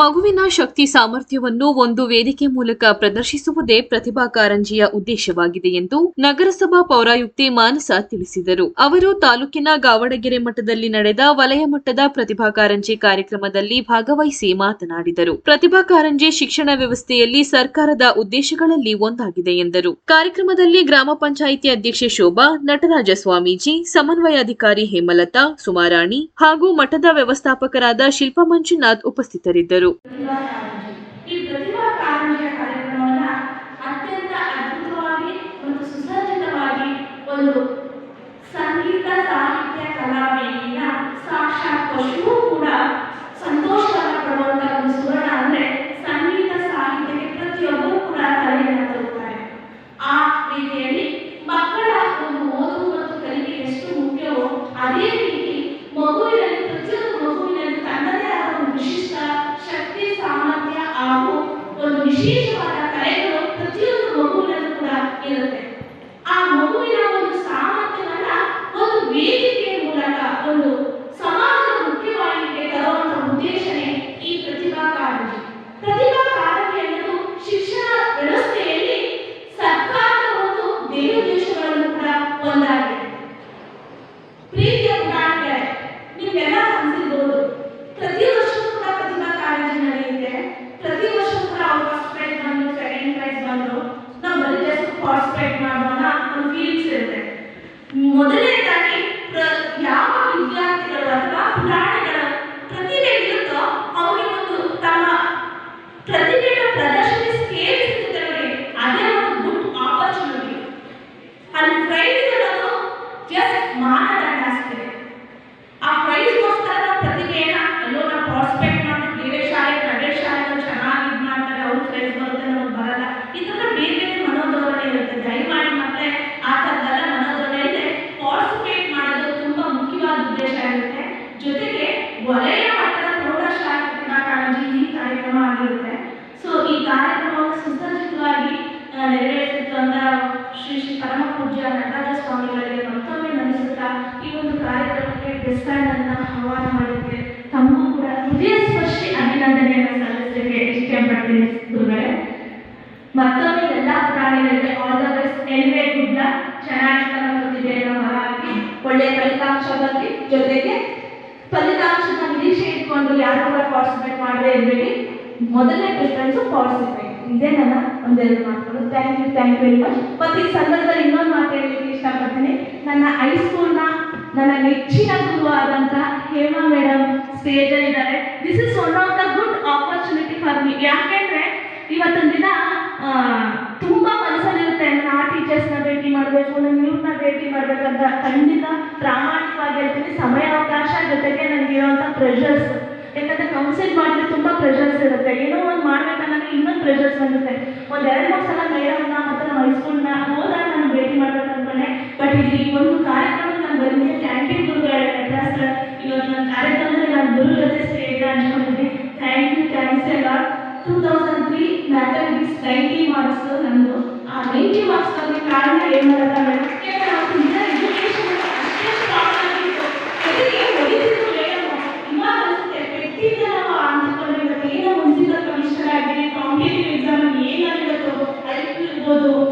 ಮಗುವಿನ ಶಕ್ತಿ ಸಾಮರ್ಥ್ಯವನ್ನು ಒಂದು ವೇದಿಕೆ ಮೂಲಕ ಪ್ರದರ್ಶಿಸುವುದೇ ಪ್ರತಿಭಾ ಕಾರಂಜಿಯ ಉದ್ದೇಶವಾಗಿದೆ ಎಂದು ನಗರಸಭಾ ಪೌರಾಯುಕ್ತೆ ಮಾನಸ ತಿಳಿಸಿದರು. ಅವರು ತಾಲೂಕಿನ ಗಾವಡಗೆರೆ ಮಠದಲ್ಲಿ ನಡೆದ ವಲಯ ಮಟ್ಟದ ಪ್ರತಿಭಾ ಕಾರಂಜಿ ಕಾರ್ಯಕ್ರಮದಲ್ಲಿ ಭಾಗವಹಿಸಿ ಮಾತನಾಡಿದರು. ಪ್ರತಿಭಾ ಕಾರಂಜಿ ಶಿಕ್ಷಣ ವ್ಯವಸ್ಥೆಯಲ್ಲಿ ಸರ್ಕಾರದ ಉದ್ದೇಶಗಳಲ್ಲಿ ಒಂದಾಗಿದೆ ಎಂದರು. ಕಾರ್ಯಕ್ರಮದಲ್ಲಿ ಗ್ರಾಮ ಪಂಚಾಯಿತಿ ಅಧ್ಯಕ್ಷೆ ಶೋಭಾ, ನಟರಾಜ ಸ್ವಾಮೀಜಿ ಸಮನ್ವಯಾಧಿಕಾರಿ ಹೇಮಲತಾ, ಸುಮಾರಾಣಿ ಹಾಗೂ ಮಠದ ವ್ಯವಸ್ಥಾಪಕರಾದ ಶಿಲ್ಪಾ ಮಂಜುನಾಥ್ ಉಪಸ್ಥಿತರಿದ್ದರು. ಒಂದು ಸಂಗೀತ ಸಾಹಿತ್ಯ ಕಲಾವೇದಿನ ಸಾಕ್ಷಾತ್ ಪಶುವು ಕೂಡ ಸಂತೋಷವನ್ನ ಪಡುವಂತ ಒಂದು ಸಂಗೀತ ಸಾಹಿತ್ಯಕ್ಕೆ ಪ್ರತಿಯೊಬ್ಬರು ಕೂಡ ತಲೆಯನ್ನು ತರುತ್ತಾರೆ ಆ ರೀತಿಯಲ್ಲಿ ಒಂದು ವಿಶೇಷವಾದ ಕಲೆಗಳು ಪ್ರತಿಯೊಂದು ಮಗುವಿನಲ್ಲೂ ಕೂಡ ಇರುತ್ತೆ ಆ ಮಗುವಿನ ಒಂದು ಸಾಮರ್ಥ್ಯವನ್ನ ಒಂದು ವೇದಿಕೆಯ ಮೂಲಕ ಒಂದು ಸಮಾಜದ ಮುಖ್ಯವಾಹಿನಿಗೆ ತರುವಂತ ಉದ್ದೇಶನೇ ಈ ಪ್ರತಿಭಾ ಕಾರಂಜಿ ಪ್ರತಿಭಾ ಕಾರಂಜಿ ಅನ್ನೋದು ಶಿಕ್ಷಣ ವ್ಯವಸ್ಥೆಯಲ್ಲಿ ಸರ್ಕಾರದ ಒಂದು ದೇವೋದ್ದೇಶಗಳನ್ನು ಕೂಡ ಒಂದಾಗಿದೆ ಪ್ರೀತಿಯ ಪುರಾಣಿಗಳೇ ನಿಮ್ಗೆಲ್ಲ ಅನ್ಸಿರ್ಬೋದು ಪ್ರತಿ ವರ್ಷವೂ ಕೂಡ ಪ್ರತಿಭಾ ಕಾರಂಜಿ ನಡೆಯುತ್ತೆ ಪ್ರತಿ ವರ್ಷವೂ ಕೂಡ ಅವ್ರು ಫಸ್ಟ್ ಪ್ರೈಸ್ ಬಂದು ಸೆಕೆಂಡ್ ಪ್ರೈಸ್ ಬಂದು ನಾವು ಬರೀ ಜಸ್ಟ್ ಪಾರ್ಟಿಸಿಪೇಟ್ ಮಾಡೋಣ ಒಂದು ಫೀಲಿಂಗ್ಸ್ ಇರುತ್ತೆ ಮೊದಲನೇದಾಗಿ ಪ್ರ- ಯಾವ ವಿದ್ಯಾರ್ಥಿಗಳು ಅಥವಾ ಪುರಾಣಿಗಳ ಪ್ರತಿಭೆ ಇರುತ್ತೋ ಅವರಿಗೆ ಒಂದು ತಮ್ಮ ಪ್ರತಿಭೆಯನ್ನು ಪ್ರದರ್ಶನ ಸ್ಟೇಜ್ ಸಿಗುತ್ತೆ ನೋಡಿ ಅದೇ ಒಂದು ಗುಡ್ ಆಪರ್ಚುನಿಟಿ ಅಲ್ಲಿ ಪ್ರೈಸ್ ಇರೋದು ಜಸ್ಟ್ ಮಾನದಂಡ ಅಷ್ಟೇ ಆ ಪ್ರೈಸ್ಗೋಸ್ಕರ ನಾವು ಪ್ರತಿಭೆಯನ್ನ ಎಲ್ಲೋ ನಾವು ಪಾರ್ಟಿಸಿಪೇಟ್ ಮಾಡಿ ಬೇರೆ ಶಾಲೆ ಪ್ರೈವೇಟ್ ಶಾಲೆಗಳು ಚೆನ್ನಾಗಿ ಇದು ಮಾಡ್ತಾರೆ ಅವ್ರು ಪ್ರೈಸ್ ಬರುತ್ತೆ ನಮಗೆ ಬರಲ್ಲ ಈ ಥರ ಬೇರೆ ಬೇರೆ ಮನೋಧೋರಣೆ ಇರುತ್ತೆ ದಯಮಾಡಿ ಮಕ್ಕಳೇ ಆ ಥರದ್ದೆಲ್ಲ ಮನೋಧೋರಣೆ ಇದೆ ಪಾರ್ಟಿಸಿಪೇಟ್ ಮಾಡೋದು ತುಂಬಾ ಮುಖ್ಯವಾದ ಉದ್ದೇಶ ಇರುತ್ತೆ ಜೊತೆಗೆ ವಲಯ ಮಟ್ಟದ ಪ್ರೌಢಶಾಲಾ ಕಾರಂಜಿ ಈ ಕಾರ್ಯಕ್ರಮ ಆಗಿರುತ್ತೆ. ಸೊ ಈ ಕಾರ್ಯಕ್ರಮವನ್ನು ಸುಸಜ್ಜಿತವಾಗಿ ನೆರವೇರಿಸಿತ್ತು ಅಂತ ಶ್ರೀ ಶ್ರೀ ಪರಮ ಪೂಜ್ಯ ನಟರಾಜ ಸ್ವಾಮಿಗಳಿಗೆ ಮತ್ತೊಮ್ಮೆ ನಮಿಸುತ್ತಾ ಈ ಒಂದು ಕಾರ್ಯಕ್ರಮಕ್ಕೆ ಡಿಸ್ಕೌಂಟ್ ಆಹ್ವಾನ ಮಾಡಿದ್ದೆ. ತಮ್ಮ ಕೂಡ ಹೃದಯ ಸ್ಪರ್ಶಿ ಅಭಿನಂದನೆಯನ್ನು ಸಲ್ಲಿಸಲಿಕ್ಕೆ ಇಷ್ಟಪಡ್ತೀನಿ ಗುರುಗಳೇ. ಮತ್ತೊಮ್ಮೆ ಎಲ್ಲ ಪ್ರಾಣಿಗಳಿಗೆ ಆಲ್ ದ ಬೆಸ್ಟ್ ಎಲ್ವೇ ಗುಡ್ ಲಕ್ ಚೆನ್ನಾಗಿ ತಮ್ಮ ಪ್ರತಿಭೆಯನ್ನು ಒಳ್ಳೆಯ ಫಲಿತಾಂಶ ಬರಲಿ ಜೊತೆಗೆ ನಿರೀಕ್ಷೆ ಯಾರು ಕೂಡ ಪಾರ್ಟಿಸಿಪೇಟ್ ಮಾಡದೇ ಇರಬೇಡಿ. ಮೊದಲನೇ ಪ್ರಿಫರೆನ್ಸ್ ಪಾರ್ಟಿಸಿಪೇಟ್ ಇದೇ ನನ್ನ ಒಂದೆರಡು ಮಾತುಗಳು. Thank you thank you very much ಮತ್ತು ಈ ಸಂದರ್ಭದಲ್ಲಿ ಇನ್ನೊಂದು ಮಾತು ಹೇಳಲಿಕ್ಕೆ ಇಷ್ಟಪಡ್ತೀನಿ. ನನ್ನ ಹೈಸ್ಕೂಲ್ನ ನನ್ನ ನೆಚ್ಚಿನ ಗುರು ಆದಂಥ ಹೇಮಾ ಮೇಡಮ್ ಸ್ಟೇಜಲ್ಲಿ ಇದ್ದಾರೆ. This is one of the good opportunity for me ಯಾಕೆಂದ್ರೆ ಇವತ್ತೊಂದು ದಿನ ತುಂಬ ಮನಸ್ಸಲ್ಲಿರುತ್ತೆ ನಾನು ಆ ಟೀಚರ್ಸ್ನ ಭೇಟಿ ಮಾಡಬೇಕು ನಾನು ಇವ್ರನ್ನ ಭೇಟಿ ಮಾಡಬೇಕಂತ ಖಂಡಿತ ಪ್ರಾಮಾಣಿಕವಾಗಿ ಹೇಳ್ತೀನಿ. ಸಮಯಾವಕಾಶ ಜೊತೆಗೆ ನನಗಿರುವಂಥ ಪ್ರೆಷರ್ಸ್ ಕನ್ಸಿಲ್ ಮಾಡಿದ್ರೆ ತುಂಬ ಪ್ರೆಷರ್ಸ್ ಇರುತ್ತೆ. ಏನೋ ಒಂದು ಮಾಡ್ಬೇಕನ್ನೋದು ಇನ್ನೊಂದು ಪ್ರೆಷರ್ಸ್ ಬಂದಿರುತ್ತೆ. ಒಂದು ಎರಡು, ಮೂರು ಸಲ ಮೇಡಮ್ನ ಮತ್ತು ನಮ್ಮ ಹೈಸ್ಕೂಲ್ನ ಹೋದಾಗ ನಾನು ಭೇಟಿ ಮಾಡ್ಬೇಕು ಅನ್ಕೊಂಡೆ. ಬಟ್ ಇಲ್ಲಿ ಒಂದು ಕಾರ್ಯಕ್ರಮ ನಾನು ಬಂದಿದ್ದೆ. ಕ್ಯಾಂಟೀನ್ ಗುರುಗಳ ಕ್ಲಾಸ್ ಇವತ್ತು ನನ್ನ ಕಾರ್ಯಕ್ರಮದಲ್ಲಿ ನಾನು ಗುರು ಜೊತೆ ಸ್ಟೇಟ್ ಅನ್ಕೊಂಡಿದ್ದೆ ಥ್ಯಾಂಕ್ ಯು ಎಲ್ಲ two thousand three mathematics ninety marks ನಂದು ಆ ನೈಂಟಿ ಮಾರ್ಕ್ಸ್ ಕಾರಣ ಏನು ಮಾಡೋದ ಮೇಡಮ್ todo